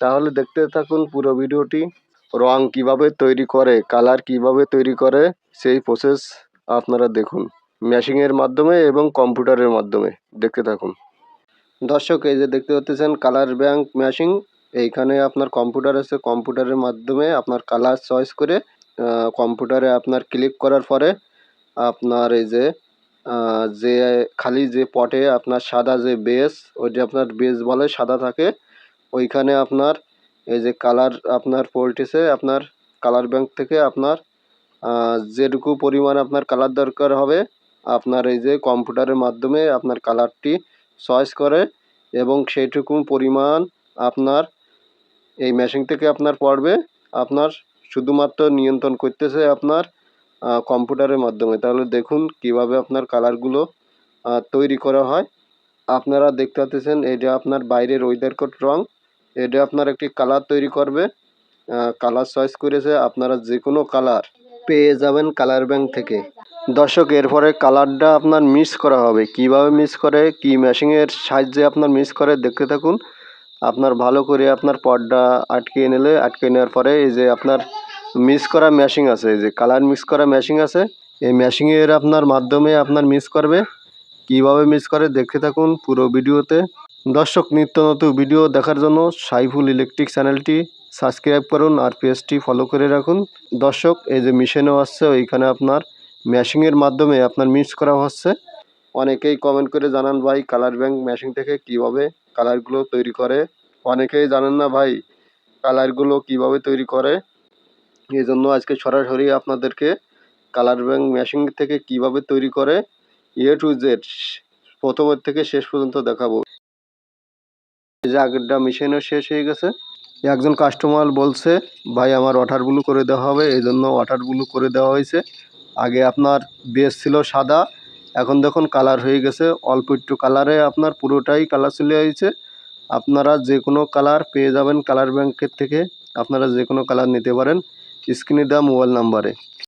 তাহলে দেখতে থাকুন পুরো ভিডিওটি। রং কীভাবে তৈরি করে, কালার কীভাবে তৈরি করে, সেই প্রসেস আপনারা দেখুন। ম্যাশিংয়ের মাধ্যমে এবং কম্পিউটারের মাধ্যমে দেখতে থাকুন। দর্শক, এই যে দেখতে পাচ্ছেন কালার ব্যাংক ম্যাশিং এইখানে আপনার কম্পিউটার আছে। কম্পিউটারের মাধ্যমে আপনার কালার চয়েস করে কম্পিউটারে আপনার ক্লিক করার পরে আপনার এই যে যে খালি যে পটে আপনার সাদা যে বেস ওইটা আপনার বেস বলে সাদা থাকে ওইখানে আপনার এই যে কালার আপনার পোল্টিসে আপনার কালার ব্যাংক থেকে আপনার যেটুকু পরিমাণ আপনার কালার দরকার হবে, আপনার এই যে কম্পিউটারের মাধ্যমে আপনার কালারটি চয়েস করে এবং সেইটুকু পরিমাণ আপনার এই মেশিন থেকে আপনার পড়বে, আপনার শুধুমাত্র নিয়ন্ত্রণ করতেছে আপনার কম্পিউটারের মাধ্যমে। তাহলে দেখুন কীভাবে আপনার কালারগুলো তৈরি করা হয়। আপনারা দেখতে পাচ্ছেন এটা আপনার বাইরের ওয়েদার কোড রং এটা আপনার একটি কালার তৈরি করবে। কালার চয়েস করেছে আপনারা যে কোনো কালার পেয়ে যাবেন কালার ব্যাংক থেকে। দর্শক, এরপরে কালারটা আপনার মিস করা হবে। কীভাবে মিস করে? কি মেশিনের সাহায্যে আপনার মিস করে? দেখতে থাকুন। আপনার ভালো করে আপনার পর্দা আটকে নিলে, আটকে নেওয়ার পরে এই যে আপনার মিস করা মেশিং আছে, এই যে কালার মিক্স করা মেশিং আছে, এই মেশিংয়ের আপনার মাধ্যমে আপনার মিস করবে। কীভাবে মিস করে? দেখতে থাকুন পুরো ভিডিওতে। দর্শক, নিত্য নতুন ভিডিও দেখার জন্য সাইফুল ইলেকট্রিক চ্যানেলটি সাবস্ক্রাইব করুন আর পেজটি ফলো করে রাখুন। দর্শক, এই যে মেশিনও আসছে, ওইখানে আপনার মেশিংয়ের মাধ্যমে আপনার মিক্স করা হচ্ছে। অনেকেই কমেন্ট করে জানান, ভাই কালার ব্যাংক মেশিন থেকে কীভাবে কালারগুলো তৈরি করে? অনেকেই জানেন না, ভাই কালারগুলো কীভাবে তৈরি করে? এই জন্য আজকে সরাসরি আপনাদেরকে কালার ব্যাংক মেশিন থেকে কীভাবে তৈরি করে এ টু জেড প্রথমের থেকে শেষ পর্যন্ত দেখাবো। এই যে আগেরটা মেশিনও শেষ হয়ে গেছে। একজন কাস্টমার বলছে, ভাই, আমার ওয়াটার ব্লু করে দেওয়া হবে। এই জন্য ওয়াটার ব্লু করে দেওয়া হয়েছে। আগে আপনার বেস ছিল সাদা, এখন দেখুন কালার হয়ে গেছে। অল্প একটু কালারে আপনার পুরোটাই কালার চলে হয়েছে আপনারা যে কোনো কালার পেয়ে যাবেন কালার ব্যাংকের থেকে। আপনারা যে কোনো কালার নিতে পারেন। স্ক্রিনে দেওয়া মোবাইল নাম্বারে